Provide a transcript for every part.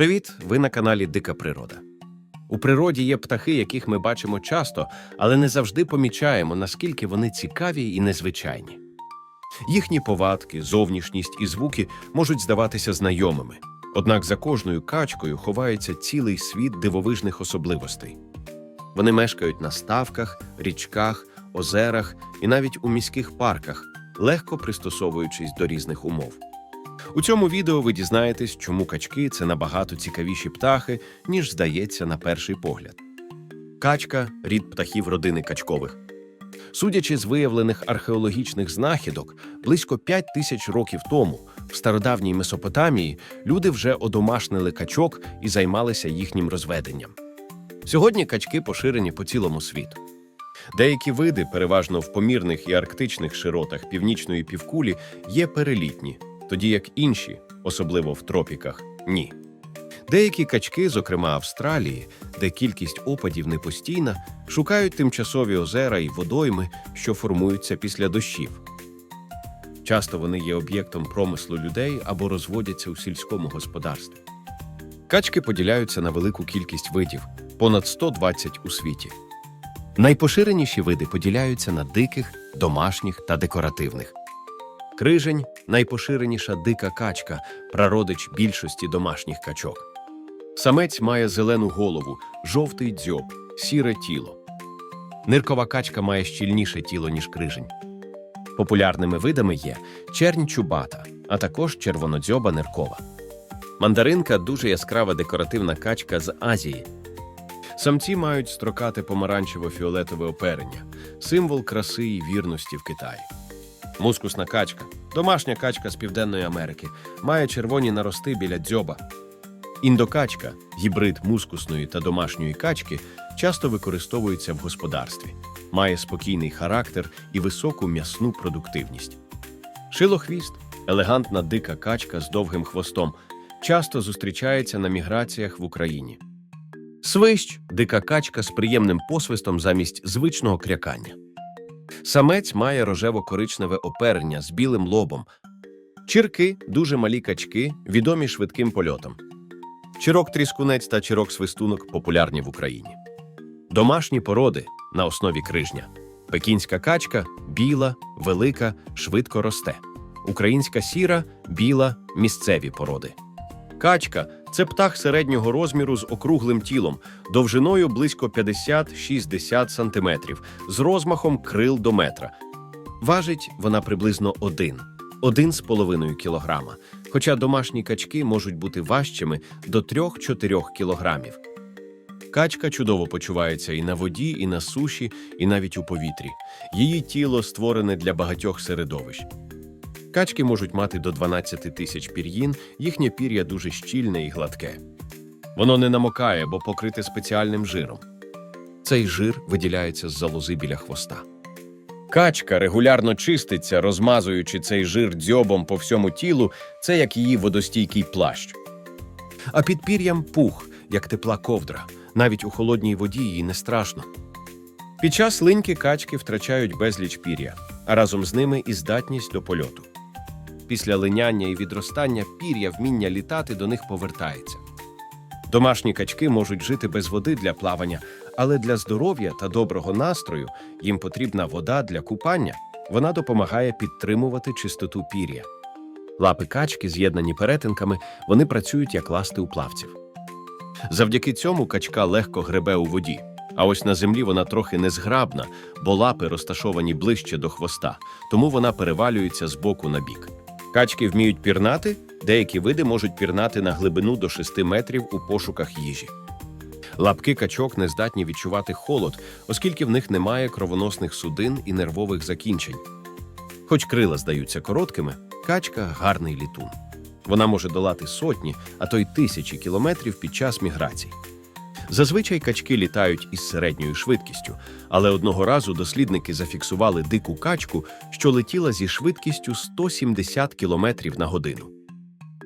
Привіт! Ви на каналі Дика Природа. У природі є птахи, яких ми бачимо часто, але не завжди помічаємо, наскільки вони цікаві і незвичайні. Їхні повадки, зовнішність і звуки можуть здаватися знайомими, однак за кожною качкою ховається цілий світ дивовижних особливостей. Вони мешкають на ставках, річках, озерах і навіть у міських парках, легко пристосовуючись до різних умов. У цьому відео ви дізнаєтесь, чому качки це набагато цікавіші птахи, ніж здається на перший погляд. Качка рід птахів родини качкових. Судячи з виявлених археологічних знахідок, близько 5 тисяч років тому в стародавній Месопотамії люди вже одомашнили качок і займалися їхнім розведенням. Сьогодні качки поширені по цілому світу. Деякі види, переважно в помірних і арктичних широтах північної півкулі, є перелітні, тоді як інші, особливо в тропіках, ні. Деякі качки, зокрема Австралії, де кількість опадів не постійна, шукають тимчасові озера і водойми, що формуються після дощів. Часто вони є об'єктом промислу людей або розводяться у сільському господарстві. Качки поділяються на велику кількість видів понад 120 у світі. Найпоширеніші види поділяються на диких, домашніх та декоративних. Крижень найпоширеніша дика качка, прародич більшості домашніх качок. Самець має зелену голову, жовтий дзьоб, сіре тіло. Ниркова качка має щільніше тіло, ніж крижень. Популярними видами є чернь чубата, а також червонодзьоба ниркова. Мандаринка дуже яскрава декоративна качка з Азії. Самці мають строкате помаранчево-фіолетове оперення, символ краси і вірності в Китаї. Мускусна качка, домашня качка з Південної Америки, має червоні нарости біля дзьоба. Індокачка, гібрид мускусної та домашньої качки, часто використовується в господарстві, має спокійний характер і високу м'ясну продуктивність. Шилохвіст елегантна дика качка з довгим хвостом, часто зустрічається на міграціях в Україні. Свищ дика качка з приємним посвистом замість звичного крякання. Самець має рожево-коричневе оперення з білим лобом. Чірки дуже малі качки, відомі швидким польотом. Чирок тріскунець та чирок свистунок популярні в Україні. Домашні породи на основі крижня. Пекінська качка біла, велика, швидко росте. Українська сіра біла, місцеві породи. Качка це птах середнього розміру з округлим тілом, довжиною близько 50-60 см, з розмахом крил до метра. Важить вона приблизно один, з половиною кілограма, хоча домашні качки можуть бути важчими до 3-4 кілограмів. Качка чудово почувається і на воді, і на суші, і навіть у повітрі. Її тіло створене для багатьох середовищ. Качки можуть мати до 12 тисяч пір'їн, їхнє пір'я дуже щільне і гладке. Воно не намокає, бо покрите спеціальним жиром. Цей жир виділяється з залози біля хвоста. Качка регулярно чиститься, розмазуючи цей жир дзьобом по всьому тілу, це як її водостійкий плащ. А під пір'ям пух, як тепла ковдра. Навіть у холодній воді їй не страшно. Під час линьки качки втрачають безліч пір'я, а разом з ними і здатність до польоту. Після линяння і відростання пір'я вміння літати до них повертається. Домашні качки можуть жити без води для плавання, але для здоров'я та доброго настрою їм потрібна вода для купання. Вона допомагає підтримувати чистоту пір'я. Лапи качки, з'єднані перетинками, вони працюють як ласти у плавців. Завдяки цьому качка легко гребе у воді. А ось на землі вона трохи незграбна, бо лапи розташовані ближче до хвоста, тому вона перевалюється з боку на бік. Качки вміють пірнати, деякі види можуть пірнати на глибину до 6 метрів у пошуках їжі. Лапки качок не здатні відчувати холод, оскільки в них немає кровоносних судин і нервових закінчень. Хоч крила здаються короткими, качка гарний літун. Вона може долати сотні, а то й тисячі кілометрів під час міграцій. Зазвичай качки літають із середньою швидкістю, але одного разу дослідники зафіксували дику качку, що летіла зі швидкістю 170 км на годину.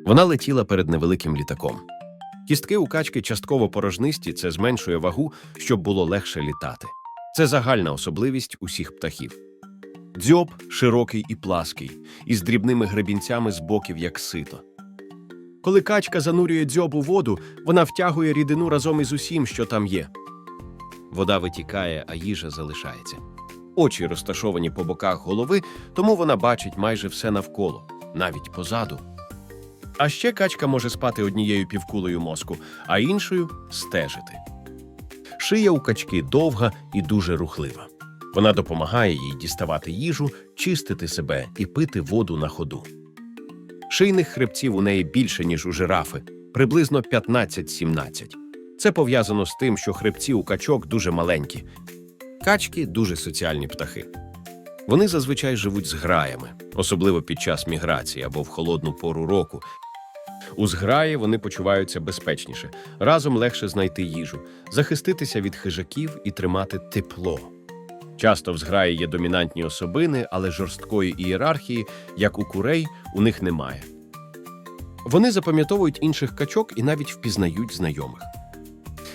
Вона летіла перед невеликим літаком. Кістки у качки частково порожнисті, це зменшує вагу, щоб було легше літати. Це загальна особливість усіх птахів. Дзьоб широкий і плаский, із дрібними гребінцями з боків, як сито. Коли качка занурює дзьоб у воду, вона втягує рідину разом із усім, що там є. Вода витікає, а їжа залишається. Очі розташовані по боках голови, тому вона бачить майже все навколо, навіть позаду. А ще качка може спати однією півкулею мозку, а іншою стежити. Шия у качки довга і дуже рухлива. Вона допомагає їй діставати їжу, чистити себе і пити воду на ходу. Шийних хребців у неї більше, ніж у жирафи, приблизно 15-17. Це пов'язано з тим, що хребці у качок дуже маленькі. Качки дуже соціальні птахи. Вони зазвичай живуть з граями, особливо під час міграції або в холодну пору року. У зграї вони почуваються безпечніше, разом легше знайти їжу, захиститися від хижаків і тримати тепло. Часто в зграї є домінантні особини, але жорсткої ієрархії, як у курей, у них немає. Вони запам'ятовують інших качок і навіть впізнають знайомих.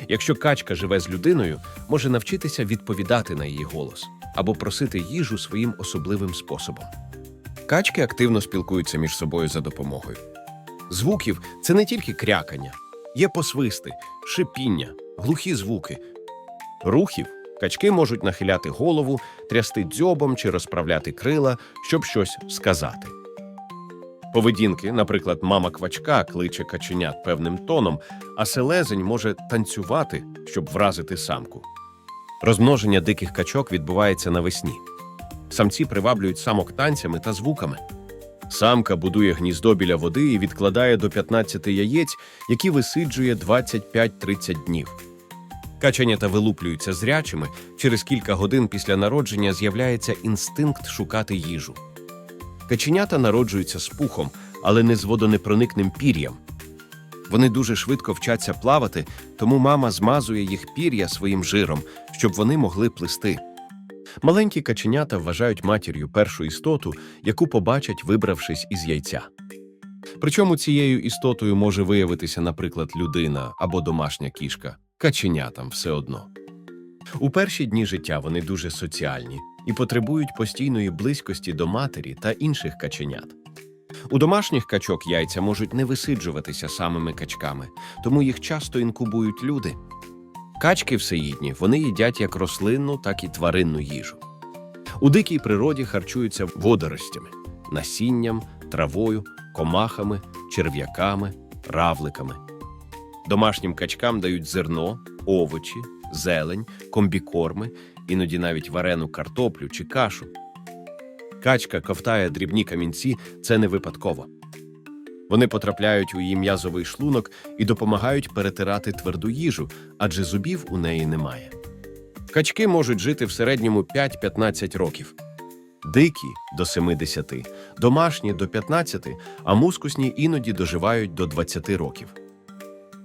Якщо качка живе з людиною, може навчитися відповідати на її голос або просити їжу своїм особливим способом. Качки активно спілкуються між собою за допомогою. Звуків це не тільки крякання, є посвисти, шипіння, глухі звуки. Рухів качки можуть нахиляти голову, трясти дзьобом чи розправляти крила, щоб щось сказати. Поведінки, наприклад, мама квачка кличе каченят певним тоном, а селезень може танцювати, щоб вразити самку. Розмноження диких качок відбувається навесні. Самці приваблюють самок танцями та звуками. Самка будує гніздо біля води і відкладає до 15 яєць, які висиджує 25-30 днів. Каченята вилуплюються зрячими, через кілька годин після народження з'являється інстинкт шукати їжу. Каченята народжуються з пухом, але не з водонепроникним пір'ям. Вони дуже швидко вчаться плавати, тому мама змазує їх пір'я своїм жиром, щоб вони могли плисти. Маленькі каченята вважають матір'ю першу істоту, яку побачать, вибравшись із яйця. Причому цією істотою може виявитися, наприклад, людина або домашня кішка, каченятам все одно. У перші дні життя вони дуже соціальні і потребують постійної близькості до матері та інших каченят. У домашніх качок яйця можуть не висиджуватися самими качками, тому їх часто інкубують люди. Качки всеїдні, вони їдять як рослинну, так і тваринну їжу. У дикій природі харчуються водоростями, насінням, травою, комахами, черв'яками, равликами. Домашнім качкам дають зерно, овочі, зелень, комбікорми, іноді навіть варену картоплю чи кашу. Качка ковтає дрібні камінці це не випадково. Вони потрапляють у її м'язовий шлунок і допомагають перетирати тверду їжу, адже зубів у неї немає. Качки можуть жити в середньому 5-15 років. Дикі до 70, домашні до 15, а мускусні іноді доживають до 20 років.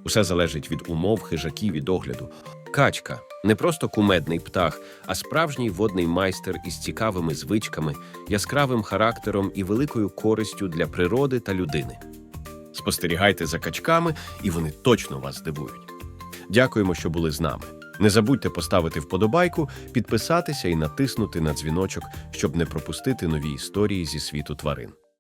Усе залежить від умов, хижаків і догляду. Качка не просто кумедний птах, а справжній водний майстер із цікавими звичками, яскравим характером і великою користю для природи та людини. Спостерігайте за качками, і вони точно вас здивують. Дякуємо, що були з нами. Не забудьте поставити вподобайку, підписатися і натиснути на дзвіночок, щоб не пропустити нові історії зі світу тварин.